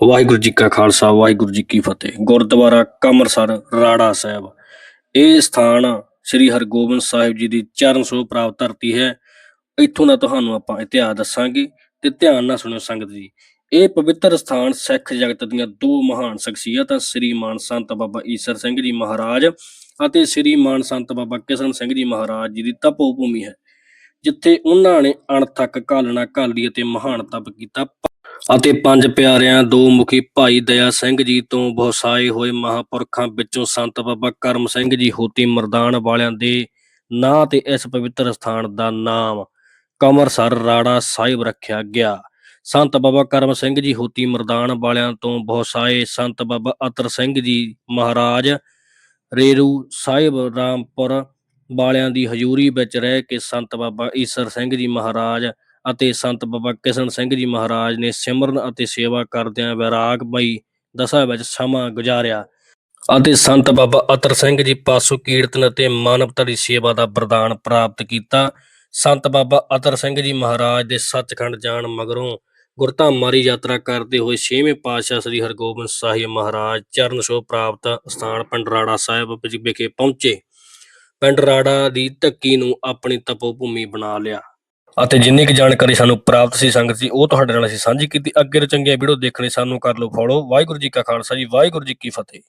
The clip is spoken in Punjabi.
ਵਾਹਿਗੁਰੂ ਜੀ ਕਾ ਖਾਲਸਾ, ਵਾਹਿਗੁਰੂ ਜੀ ਕੀ ਫਤਿਹ। ਗੁਰਦੁਆਰਾ ਕਮਰਸਰ, ਰਾੜਾ ਸਾਹਿਬ। ਇਹ ਸਥਾਨ ਸ੍ਰੀ ਹਰਗੋਬਿੰਦ ਸਾਹਿਬ ਜੀ ਦੀ ਚਰਨ ਛੋਹ ਪ੍ਰਾਪਤ ਧਰਤੀ ਹੈ। ਇੱਥੋਂ ਦਾ ਤੁਹਾਨੂੰ ਆਪਾਂ ਇਤਿਹਾਸ ਦੱਸਾਂਗੇ ਤੇ ਧਿਆਨ ਨਾਲ ਸੁਣਿਓ ਸੰਗਤ ਜੀ। ਇਹ ਪਵਿੱਤਰ ਸਥਾਨ ਸਿੱਖ ਜਗਤ ਦੀਆਂ ਦੋ ਮਹਾਨ ਸ਼ਖਸੀਅਤਾਂ, ਸ੍ਰੀ ਮਾਨ ਸੰਤ ਬਾਬਾ ਈਸਰ ਸਿੰਘ ਜੀ ਮਹਾਰਾਜ ਅਤੇ ਸ੍ਰੀ ਮਾਨ ਸੰਤ ਬਾਬਾ ਕਿਸ਼ਨ ਸਿੰਘ ਜੀ ਮਹਾਰਾਜ ਜੀ ਦੀ ਤਪੋ ਭੂਮੀ ਹੈ, ਜਿੱਥੇ ਉਹਨਾਂ ਨੇ ਅਣਥੱਕ ਘਾਲਣਾ ਘਾਲੀ ਅਤੇ ਮਹਾਨ ਤਪ ਕੀਤਾ। ਅਤੇ ਪੰਜ ਪਿਆਰਿਆਂ ਦੋ ਮੁਖੀ ਭਾਈ ਦਇਆ ਸਿੰਘ ਜੀ ਤੋਂ ਬਹੁਸਾਏ ਹੋਏ ਮਹਾਪੁਰਖਾਂ ਵਿੱਚੋਂ ਸੰਤ ਬਾਬਾ ਕਰਮ ਸਿੰਘ ਜੀ ਹੋਤੀ ਮਰਦਾਨ ਵਾਲਿਆਂ ਦੇ ਨਾਂ ਤੇ ਇਸ ਪਵਿੱਤਰ ਸਥਾਨ ਦਾ ਨਾਮ ਕਮਰਸਰ ਰਾੜਾ ਸਾਹਿਬ ਰੱਖਿਆ ਗਿਆ। ਸੰਤ ਬਾਬਾ ਕਰਮ ਸਿੰਘ ਜੀ ਹੋਤੀ ਮਰਦਾਨ ਵਾਲਿਆਂ ਤੋਂ ਬਹੁਸਾਏ ਸੰਤ ਬਾਬਾ ਅਤਰ ਸਿੰਘ ਜੀ ਮਹਾਰਾਜ ਰੇਰੂ ਸਾਹਿਬ ਰਾਮਪੁਰ ਵਾਲਿਆਂ ਦੀ ਹਜ਼ੂਰੀ ਵਿੱਚ ਰਹਿ ਕੇ ਸੰਤ ਬਾਬਾ ਈਸਰ ਸਿੰਘ ਜੀ ਮਹਾਰਾਜ ਅਤੇ ਸੰਤ ਬਾਬਾ ਕਿਸ਼ਨ ਸਿੰਘ ਜੀ ਮਹਾਰਾਜ ਨੇ ਸਿਮਰਨ ਅਤੇ ਸੇਵਾ ਕਰਦਿਆਂ ਵੈਰਾਗਮਈ ਦਸ਼ਾ ਵਿੱਚ ਸਮਾਂ ਗੁਜ਼ਾਰਿਆ ਅਤੇ ਸੰਤ ਬਾਬਾ ਅਤਰ ਸਿੰਘ ਜੀ ਪਾਸੋਂ ਕੀਰਤਨ ਅਤੇ ਮਾਨਵਤਾ ਦੀ ਸੇਵਾ ਦਾ ਵਰਦਾਨ ਪ੍ਰਾਪਤ ਕੀਤਾ। ਸੰਤ ਬਾਬਾ ਅਤਰ ਸਿੰਘ ਜੀ ਮਹਾਰਾਜ ਦੇ ਸੱਚਖੰਡ ਜਾਣ ਮਗਰੋਂ ਗੁਰਧਾਮਾਂ ਦੀ ਯਾਤਰਾ ਕਰਦੇ ਹੋਏ ਛੇਵੇਂ ਪਾਤਸ਼ਾਹ ਸ੍ਰੀ ਹਰਗੋਬਿੰਦ ਸਾਹਿਬ ਮਹਾਰਾਜ ਚਰਨ ਛੋਹ ਪ੍ਰਾਪਤ ਸਥਾਨ ਪੰਡਰਾੜਾ ਸਾਹਿਬ ਵਿਖੇ ਪਹੁੰਚੇ। ਪਿੰਡ ਰਾੜਾ ਦੀ ਧੱਕੀ ਨੂੰ ਆਪਣੀ ਤਪੋ ਭੂਮੀ ਬਣਾ ਲਿਆ। ਅਤੇ ਜਿੰਨੀ ਕੁ ਜਾਣਕਾਰੀ ਸਾਨੂੰ ਪ੍ਰਾਪਤ ਸੀ ਸੰਗਤ ਜੀ, ਉਹ ਤੁਹਾਡੇ ਨਾਲ ਅਸੀਂ ਸਾਂਝੀ ਕੀਤੀ। ਅੱਗੇ ਤੋਂ ਚੰਗੀਆਂ ਵੀਡੀਓ ਦੇਖਣ ਲਈ ਸਾਨੂੰ ਕਰ ਲਓ ਫੋਲੋ ਵਾਹਿਗੁਰੂ ਜੀ ਕਾ ਖਾਲਸਾ ਜੀ, ਵਾਹਿਗੁਰੂ ਜੀ ਕੀ ਫਤਿਹ।